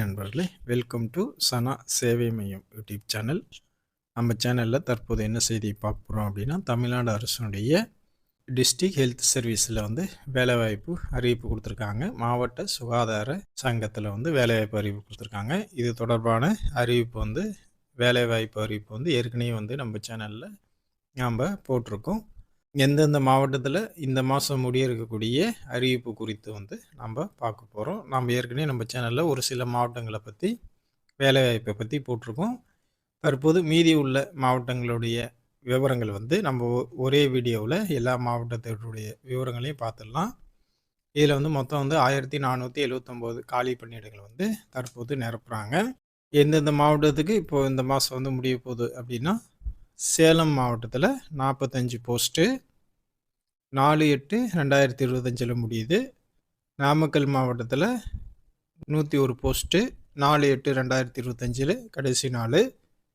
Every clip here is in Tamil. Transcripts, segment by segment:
நண்பர்களே வெல்கம் டு சனா சேவை மையம் யூடியூப் சேனல் நம்ம சேனலில் தற்போது என்ன செய்தி பார்க்க போகிறோம் அப்படின்னா தமிழ்நாடு அரசுடைய டிஸ்ட்ரிக் ஹெல்த் சர்வீஸில் வந்து வேலைவாய்ப்பு அறிவிப்பு கொடுத்துருக்காங்க. மாவட்ட சுகாதார சங்கத்தில் வந்து வேலைவாய்ப்பு அறிவிப்பு கொடுத்துருக்காங்க. இது தொடர்பான அறிவிப்பு வந்து வேலைவாய்ப்பு அறிவிப்பு வந்து ஏற்கனவே வந்து நம்ம சேனலில் நாம் போட்டிருக்கோம். எந்தெந்த மாவட்டத்தில் இந்த மாதம் முடிய இருக்கக்கூடிய அறிவிப்பு குறித்து வந்து நம்ம பார்க்க போகிறோம் நம்ம ஏற்கனவே நம்ம சேனலில் ஒரு சில மாவட்டங்களை பற்றி வேலைவாய்ப்பை பற்றி போட்டிருக்கோம். தற்போது மீதி உள்ள மாவட்டங்களுடைய விவரங்கள் வந்து நம்ம ஒரே வீடியோவில் எல்லா மாவட்டத்தினுடைய விவரங்களையும் பார்த்துடலாம். இதில் வந்து மொத்தம் வந்து ஆயிரத்தி நானூற்றி எழுவத்தொம்போது காலி பணியிடங்கள் வந்து தற்போது நிரப்புகிறாங்க எந்தெந்த மாவட்டத்துக்கு இப்போது இந்த மாதம் வந்து முடிய போகுது அப்படின்னா சேலம் மாவட்டத்தில் நாற்பத்தஞ்சு போஸ்ட்டு நாலு எட்டு ரெண்டாயிரத்தி இருபத்தஞ்சில் முடியுது. நாமக்கல் மாவட்டத்தில் நூற்றி ஒரு போஸ்ட்டு நாலு எட்டு ரெண்டாயிரத்தி இருபத்தஞ்சில் கடைசி நாள்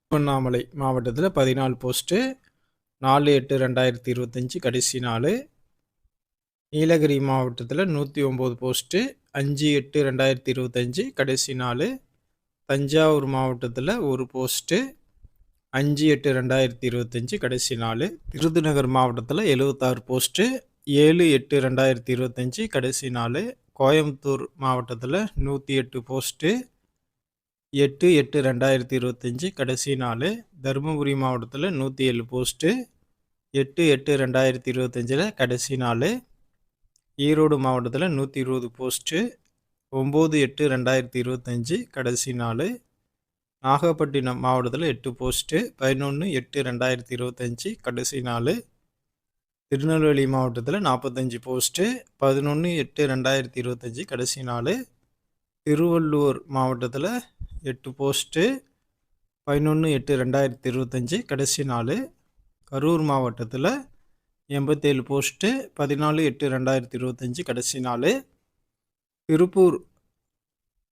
திருவண்ணாமலை மாவட்டத்தில் பதினாலு போஸ்ட்டு நாலு எட்டு ரெண்டாயிரத்தி இருபத்தஞ்சி கடைசி நாள் நீலகிரி மாவட்டத்தில் நூற்றி ஒம்பது போஸ்ட்டு அஞ்சு எட்டு ரெண்டாயிரத்தி இருபத்தஞ்சி கடைசி நாள் தஞ்சாவூர் மாவட்டத்தில் ஒரு போஸ்ட்டு அஞ்சு எட்டு ரெண்டாயிரத்தி இருபத்தஞ்சி கடைசி நாள். விருதுநகர் மாவட்டத்தில் எழுபத்தாறு போஸ்ட்டு ஏழு எட்டு ரெண்டாயிரத்தி இருபத்தஞ்சி கடைசி நாள். கோயம்புத்தூர் மாவட்டத்தில் நூற்றி எட்டு போஸ்ட்டு எட்டு எட்டு ரெண்டாயிரத்தி இருபத்தஞ்சி கடைசி நாள். தருமபுரி மாவட்டத்தில் நூற்றி ஏழு போஸ்ட்டு எட்டு எட்டு ரெண்டாயிரத்தி இருபத்தஞ்சில் கடைசி நாள். ஈரோடு மாவட்டத்தில் நூற்றி இருபது போஸ்ட்டு ஒம்பது எட்டு ரெண்டாயிரத்தி இருபத்தஞ்சி கடைசி நாள். நாகப்பட்டினம் மாவட்டத்தில் எட்டு போஸ்ட்டு பதினொன்று எட்டு ரெண்டாயிரத்தி இருபத்தஞ்சி கடைசி நாள் திருநெல்வேலி மாவட்டத்தில் நாற்பத்தஞ்சு போஸ்ட்டு பதினொன்று எட்டு ரெண்டாயிரத்தி இருபத்தஞ்சி கடைசி நாள் திருவள்ளூர் மாவட்டத்தில் எட்டு போஸ்ட்டு பதினொன்று எட்டு ரெண்டாயிரத்தி இருபத்தஞ்சி கடைசி நாள் கரூர் மாவட்டத்தில் எண்பத்தேழு போஸ்ட்டு பதினாலு எட்டு ரெண்டாயிரத்தி இருபத்தஞ்சி கடைசி நாள் திருப்பூர்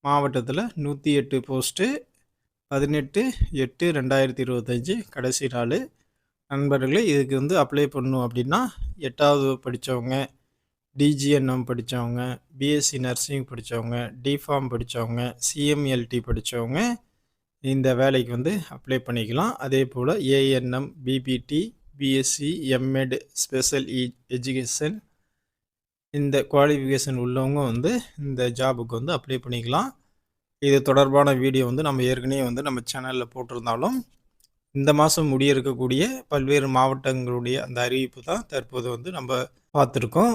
மாவட்டத்தில் நூற்றி எட்டு போஸ்ட்டு பதினெட்டு எட்டு ரெண்டாயிரத்தி இருபத்தஞ்சி கடைசி நாள். நண்பர்களே இதுக்கு வந்து அப்ளை பண்ணும் அப்படின்னா எட்டாவது படித்தவங்க டிஜிஎன்எம் படித்தவங்க பிஎஸ்சி நர்சிங் படித்தவங்க டிஃபார்ம் படித்தவங்க சிஎம்எல்டி படித்தவங்க இந்த வேலைக்கு வந்து அப்ளை பண்ணிக்கலாம். அதே போல் ANM BPT BSc MEd special இ எஜுகேஷன் இந்த குவாலிஃபிகேஷன் உள்ளவங்க வந்து இந்த ஜாபுக்கு வந்து அப்ளை பண்ணிக்கலாம். இது தொடர்பான வீடியோ வந்து நம்ம ஏற்கனவே வந்து நம்ம சேனலில் போட்டிருந்தாலும் இந்த மாதம் முடிய இருக்கக்கூடிய பல்வேறு மாவட்டங்களுடைய அந்த அறிவிப்பு தான் தற்போது வந்து நம்ம பார்த்துருக்கோம்.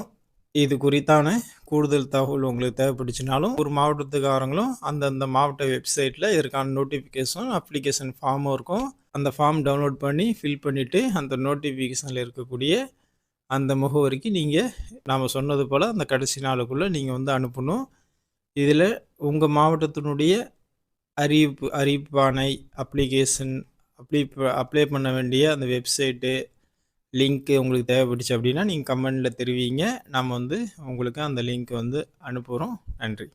இது குறித்தான கூடுதல் தகவல் உங்களுக்கு தேவைப்படுச்சுனாலும் ஒரு மாவட்டத்துக்காரங்களும் அந்தந்த மாவட்ட வெப்சைட்டில் இதற்கான நோட்டிஃபிகேஷன் அப்ளிகேஷன் ஃபார்மும் இருக்கும். அந்த ஃபார்ம் டவுன்லோட் பண்ணி ஃபில் பண்ணிவிட்டு அந்த நோட்டிஃபிகேஷனில் இருக்கக்கூடிய அந்த முகவரிக்கு நீங்கள் நாம் சொன்னது போல் அந்த கடைசி நாளுக்குள்ளே நீங்கள் வந்து அனுப்பணும். இதில் உங்கள் மாவட்டத்தினுடைய அறிவிப்பு அறிவிப்பானை அப்ளிகேஷன் அப்ளை அப்ளை பண்ண வேண்டிய அந்த வெப்சைட்டு லிங்க்கு உங்களுக்கு தேவைப்பட்டுச்சு அப்படின்னா நீங்கள் கமெண்டில் தெரிவிங்க. நம்ம வந்து உங்களுக்கு அந்த லிங்க் வந்து அனுப்புகிறோம் நன்றி.